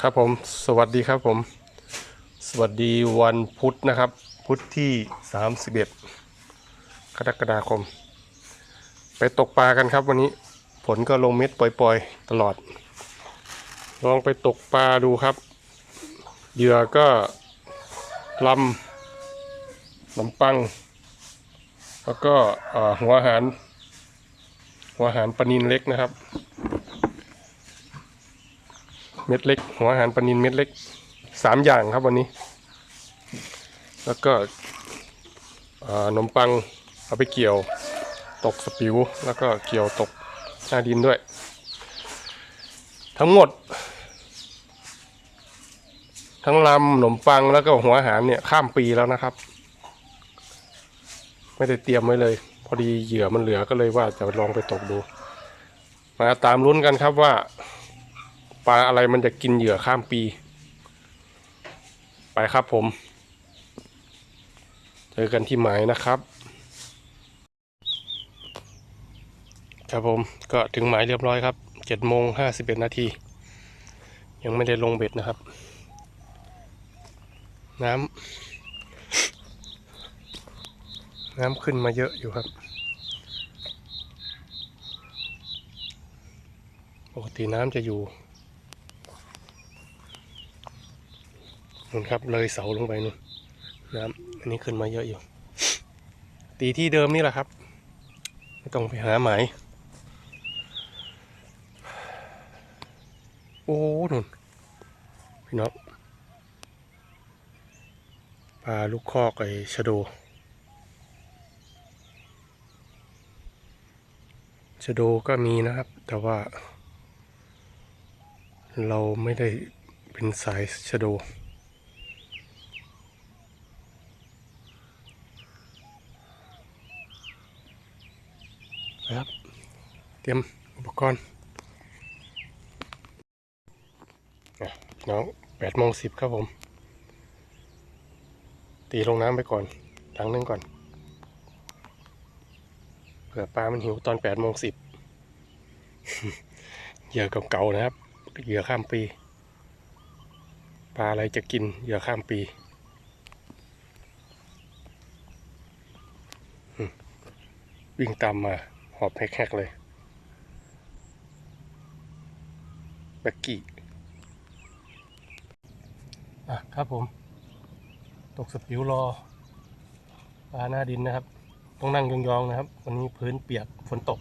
ครับผมสวัสดีครับผม สวัสดีวันพุธนะครับ พุธที่ 31กรกฎาคม ไปตกปลากันครับวันนี้ฝนก็ลงเม็ดปล่อยๆ ตลอด ลองไปตกปลาดูครับเหยื่อก็ลำลำปัง แล้วก็หัวอาหาร หัวอาหารปลานินเล็กนะครับ เม็ดเล็ก หัวอาหารปลานินเม็ดเล็กสามอย่างครับวันนี้ แล้วก็ขนมปังเอาไปเกี่ยวตกสปิว แล้วก็เกี่ยวตกหน้าดินด้วย ทั้งหมด ทั้งลำขนมปังแล้วก็หัวอาหารเนี่ยข้ามปีแล้วนะครับ ไม่ได้เตรียมไว้เลย พอดีเหยื่อมันเหลือก็เลยว่าจะลองไปตกดู มาตามลุ้นกันครับว่า ปลาอะไรมันจะกินเหยื่อข้ามปี ไปครับผม เจอกันที่หมายนะครับ ครับผมก็ถึงหมายเรียบร้อยครับเจ็ดโมงห้าสิบเอ็ดนาที ยังไม่ได้ลงเบ็ดนะครับ น้ำน้ำขึ้นมาเยอะอยู่ครับปกติน้ำจะอยู่ นู่นครับ เลยเสาลงไปนู่นน้ำอันนี้ขึ้นมาเยอะอยู่ ตีที่เดิมนี่แหละครับ ไม่ต้องไปหาหมายโอ้นุ่นพี่น้องปลาลูกคอกไอ้ชะโดชะโดก็มีนะครับ แต่ว่า เราไม่ได้เป็นสายชะโด ครับ เตรียมอุปกรณ์อะพี่น้องแปดโมงสิบครับผม ตีลงน้ำไปก่อนถังนึงก่อน เผื่อปลามันหิวตอนแปดโมงสิบเหยื่อเก่าๆนะครับ เหยื่อข้ามปี ปลาอะไรจะกินเหยื่อข้ามปีวิ่งตามมา หอบแฮกๆเลยแบ็กกี้อะครับผม ตกสปิวรอปลาหน้าดินนะครับ ต้องนั่งยองๆนะครับ วันนี้พื้นเปียกฝนตก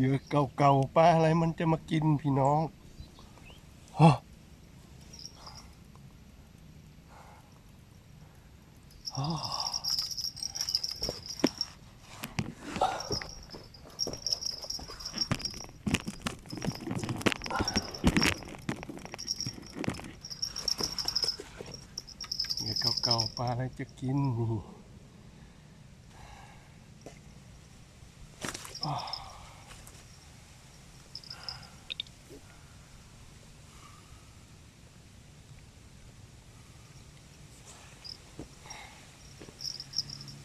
เหยื่อเก่าๆปลาอะไรมันจะมากินพี่น้องฮะอ้าวเหยื่อเก่าๆปลาอะไรจะกินนี่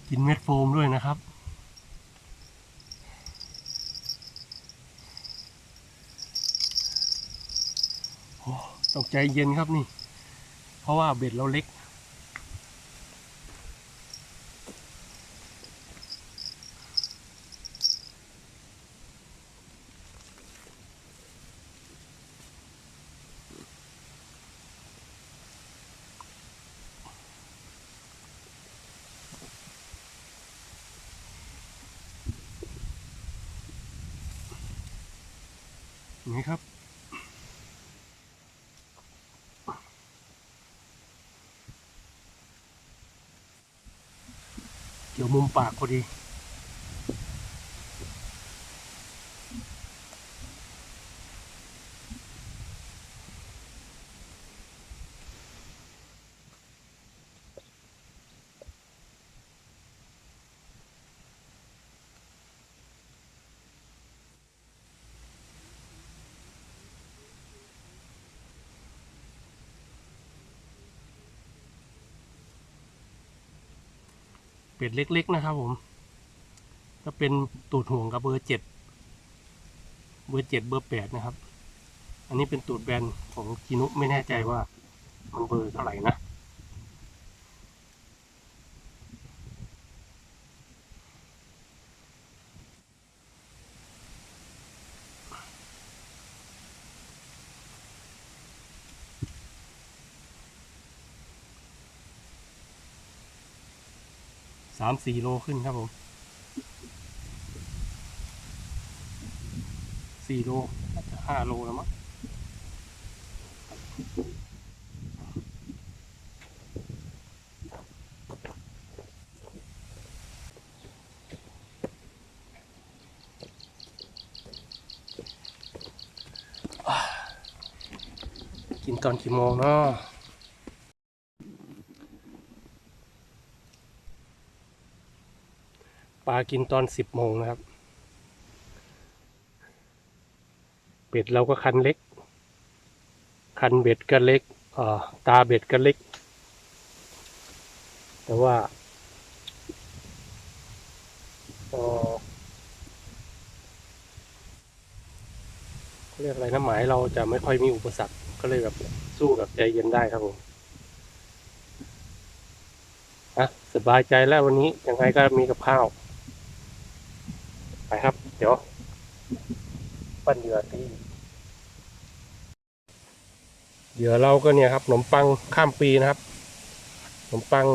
กินเม็ดโฟมด้วยนะครับ โอ้ต้องใจเย็นครับนี่ เพราะว่าเบ็ดเราเล็ก ดี๋ยวมุมปากพอดี เป็ดเล็ก ๆ นะครับ ผม ก็เป็นตูดห่วงกับเบอร์เจ็ดเบอร์เจ็ดเบอร์แปดนะครับ อันนี้เป็นตูดแบนของจีนุไม่แน่ใจว่ามันเบอร์เท่าไหร่นะ สามสี่โลขึ้นครับผมสี่โลจะห้าโลแล้วมั้งกินตอนกี่โมงเนาะ ปลากินตอนสิบโมงนะครับเป็ดเราก็คันเล็ก คันเบ็ดก็เล็กอ่อตาเบ็ดก็เล็ก แต่ว่าเอ่อเรียกอะไรนะหมายเราจะไม่ค่อยมีอุปสรรคก็เลยแบบสู้กับใจเย็นได้ครับผมอะสบายใจแล้ววันนี้ยังไงก็มีกับข้าว ครับ เดี๋ยวปั้นเหยื่อตีเหยื่อเราก็เนี่ยครับขนมปังข้ามปีนะครับขนมปัง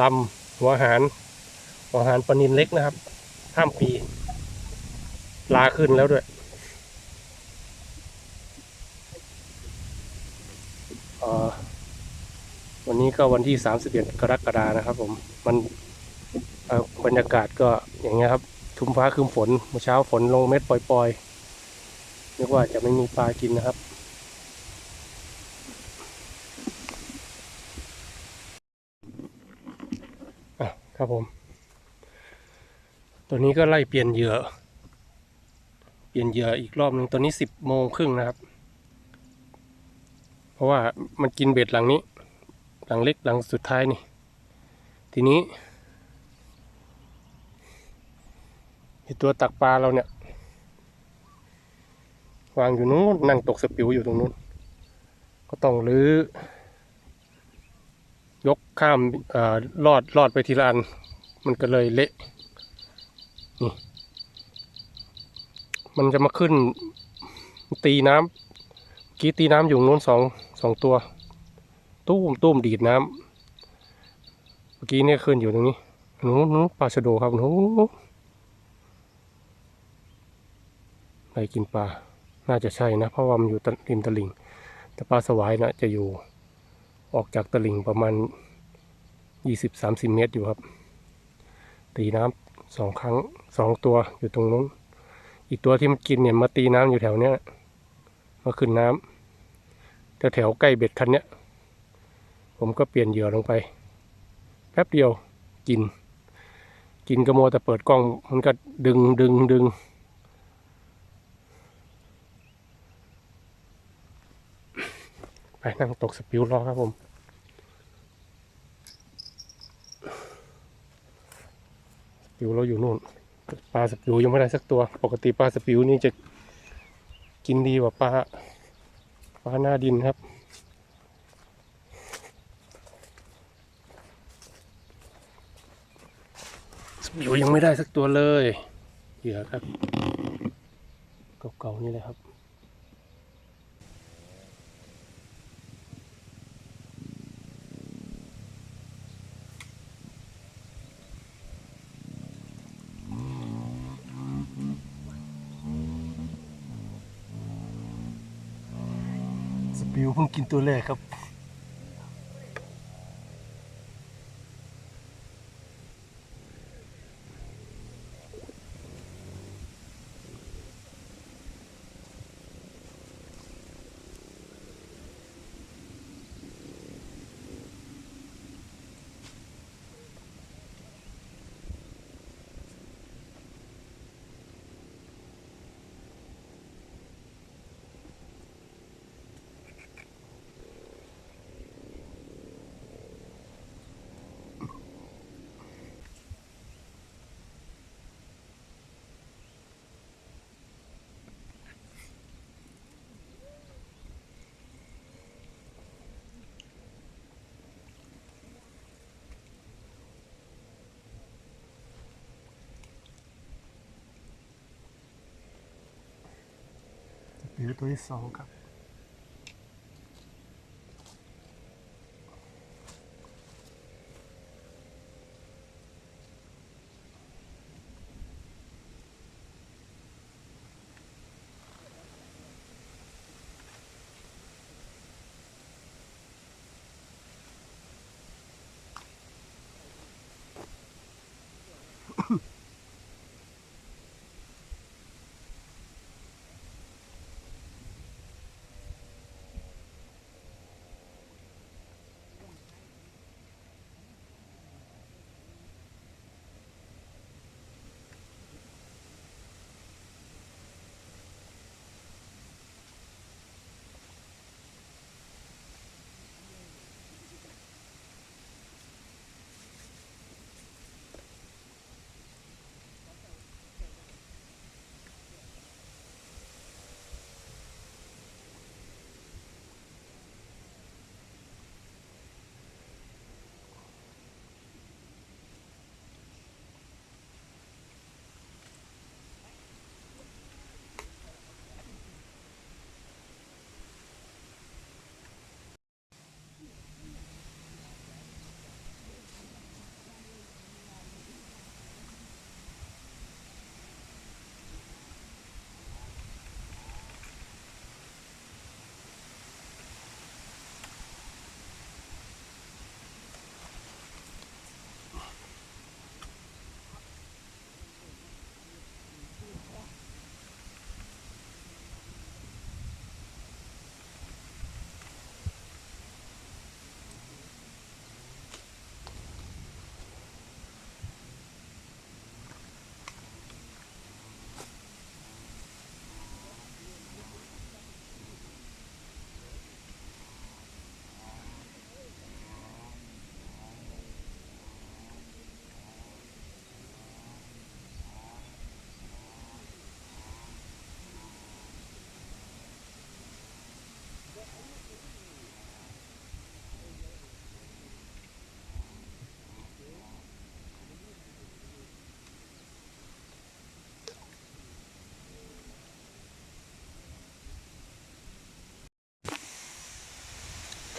ลำหัวหารหัวหารปนินเล็กนะครับ ข้ามปีลาขึ้นแล้วด้วยวันนี้ก็วันที่ 31 กรกฎานะครับผม มันบรรยากาศก็อย่างเงี้ยครับ ทุมฟ้าคืมฝนเมื่อเช้าฝนลงเม็ดปล่อยๆนึกว่าจะไม่มีปลากินนะครับ อะครับผม ตัวนี้ก็ไล่เปลี่ยนเหยื่อ เปลี่ยนเหยื่ออีกรอบหนึ่งตัวนี้สิบโมงครึ่งนะครับ เพราะว่ามันกินเบ็ดหลังนี้ หลังเล็กหลังสุดท้ายนี่ ทีนี้ ไอ ตัวตักปลาเราเนี่ย วางอยู่นู้นนั่งตกสปิวอยู่ตรงนู้น ก็ต้องรื้อยกข้ามอ่อลอดลอดไปทีละอัน มันก็เลยเละนี่มันจะมาขึ้น ตีน้ำเมื่อกี้ตีน้ำอยู่นู้นสองสองตัว ตุ้มตุ้มดีดน้ำเมื่อกี้เนี่ยขึ้นอยู่ตรงนี้นู้นนู้นปลาชะโดครับนู้น ไรกินปลา น่าจะใช่นะ เพราะว่ามันอยู่ริมตลิ่ง แต่ปลาสวายนะจะอยู่ออกจากตลิ่งประมาณ 20-30 เมตรอยู่ครับ ตีน้ำสองครั้งสองตัวอยู่ตรงนู้น อีกตัวที่มันกินเนี่ยมาตีน้ำอยู่แถวเนี้ยมาขึ้นน้ำแถวแถวๆใกล้เบ็ดคันเนี้ย ผมก็เปลี่ยนเหยื่อลงไป แป๊บเดียวกิน กินกระโมแต่เปิดกล้องมันก็ดึงดึงดึง ไป นั่งตกสปิวรอครับผม สปิวเราอยู่นู่น ปลาสปิวยังไม่ได้สักตัว ปกติปลาสปิวนี่จะกินดีกว่าปลาปลาหน้าดินครับ สปิวยังไม่ได้สักตัวเลยเหยื่อครับ เก่าๆนี่เลยครับ สปิวเพิ่งกินตัวแรกครับ สปิว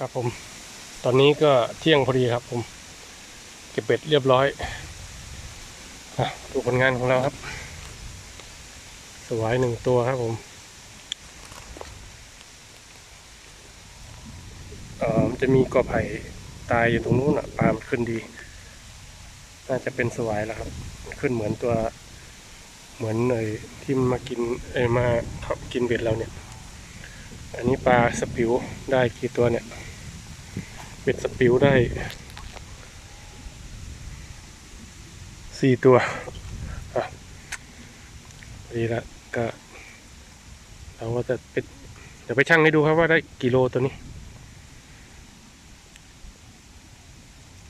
ครับผม ตอนนี้ก็เที่ยงพอดีครับผม เก็บเบ็ดเรียบร้อยดูผลงานของเราครับ สวยหนึ่งตัวครับผมเออจะมีกอไผ่ตายอยู่ตรงนู้นอะปลามขึ้นดี น่าจะเป็นสวายแล้วครับ ขึ้นเหมือนตัว เหมือนไอ้ที่มันมากินไอ้มากินเบ็ดเราเนี่ย อันนี้ปลาสปิวได้กี่ตัวเนี่ยเบ็ดสปิวได้สี่ตัวอะดีละก็เราก็จะไปเดี๋ยวไปชั่งให้ดูครับว่าได้กี่โลตัวนี้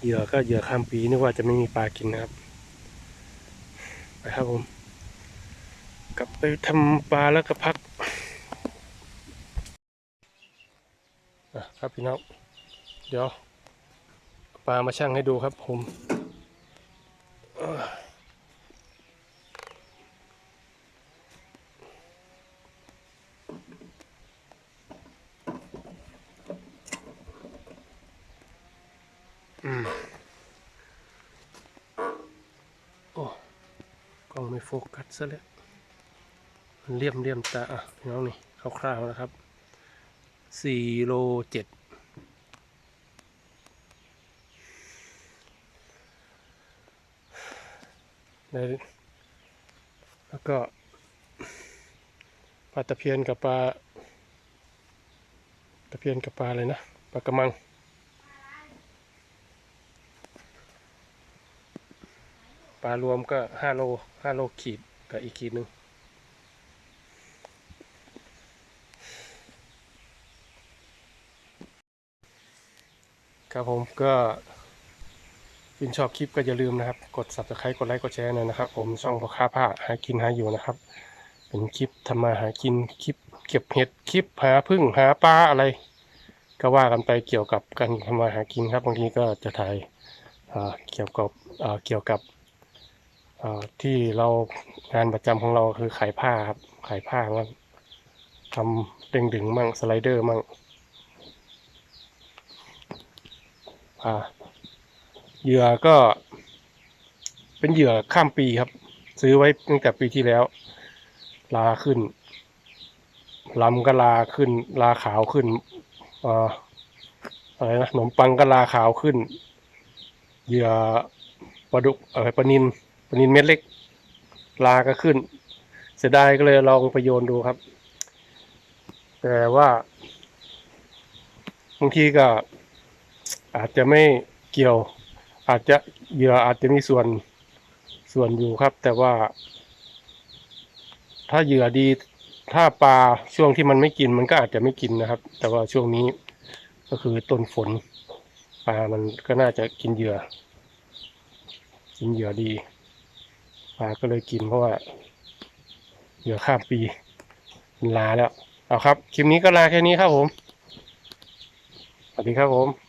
เหยื่อก็เหยื่อข้ามปีนึกว่าจะไม่มีปลากินนะครับ ไปครับผม กลับไปทำปลาแล้วก็พักอะ ครับพี่น้องเดี๋ยวปลามาชั่งให้ดูครับผมโอ้กล้องไม่โฟกัสซะแล้วมันเลี่ยมเลี่ยมตาอะพี่น้องนี่คร่าวๆนะครับ สี่โลเจ็ดแล้วก็ปลาตะเพียนกับปลาตะเพียนกับปลาอะไรนะปลากระมัง ปลารวมก็ห้าโลห้าโลขีดกับอีกขีดหนึ่ง ครับผมก็ยินชอบคลิปก็อย่าลืมนะครับ กด subscribe กดไลค์กดแชร์หน่อยนะครับ ผมช่องพ่อค้าผ้าหากินหาอยู่นะครับ เป็นคลิปทำมาหากินคลิป เก็บเห็ดคลิปหาพึ่งหาปลาอะไร ก็ว่ากันไปเกี่ยวกับการทำมาหากินครับบางทีก็จะถ่ายเกี่ยวกับเกี่ยวกับที่เรางานประจำของเราคือขายผ้าครับขายผ้ามั่งทำด้งดึงมั่งสไลเดอร์มั่ง อ่า เหยื่อก็ เป็นเหยื่อข้ามปีครับ ซื้อไว้ตั้งแต่ปีที่แล้ว ลาขึ้นลำก็ลาขึ้น ลาขาวขึ้นอะไรนะขนมปังก็ลาขาวขึ้น เหยื่อปลาดุกอะไรปลานินปลานินเม็ดเล็ก ลาก็ขึ้น เสียดายก็เลยลองไปโยนดูครับ แต่ว่าบางทีก็ อาจจะไม่เกี่ยว อาจจะเหยื่ออาจจะมีส่วนส่วนอยู่ครับ แต่ว่า ถ้าเหยื่อดีถ้าปลาช่วงที่มันไม่กินมันก็อาจจะไม่กินนะครับ แต่ว่าช่วงนี้ก็คือต้นฝนปลามันก็น่าจะกินเหยื่อ กินเหยื่อดีปลาก็เลยกินเพราะว่าเหยื่อข้ามปีมันลาแล้วเอาครับ คลิปนี้ก็ลาแค่นี้ครับผม สวัสดีครับผม